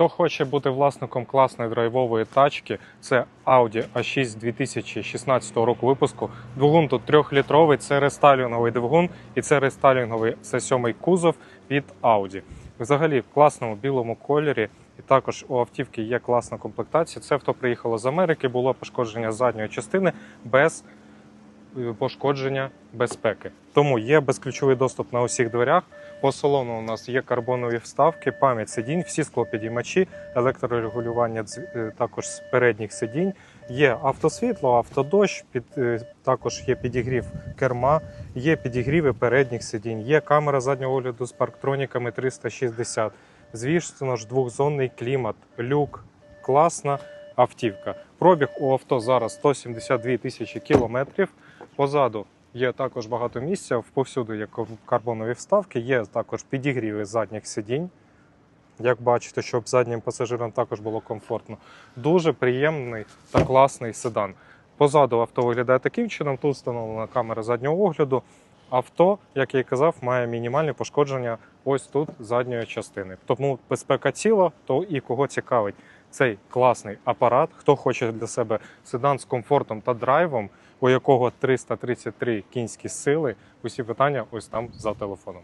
Хто хоче бути власником класної драйвової тачки, це Audi A6 2016 року випуску. Двигун тут трьохлітровий, це рестайлінговий двигун і це рестайлінговий C7 кузов від Audi. Взагалі в класному білому кольорі. І також у автівки є класна комплектація. Це авто приїхало з Америки, було пошкодження задньої частини без пошкодження безпеки. Тому є безключовий доступ на усіх дверях. По салону у нас є карбонові вставки, пам'ять сидінь, всі склопідіймачі, електрорегулювання е, також з передніх сидінь. Є автосвітло, автодощ, під, е, також є підігрів керма, є підігріви передніх сидінь, є камера заднього огляду з парктроніками 360. Звісно ж, двохзонний клімат, люк, класна автівка. Пробіг у авто зараз 172 тисячі кілометрів. Позаду є також багато місця. Повсюди є кар- карбонові вставки, є також підігріви задніх сидінь. Як бачите, щоб заднім пасажирам також було комфортно. Дуже приємний та класний седан. Позаду авто виглядає таким чином. Тут встановлена камера заднього огляду. Авто, як я і казав, має мінімальне пошкодження ось тут задньої частини. Тому безпека ціла, то і кого цікавить цей класний апарат. Хто хоче для себе седан з комфортом та драйвом, у якого 333 кінські сили, усі питання ось там за телефоном.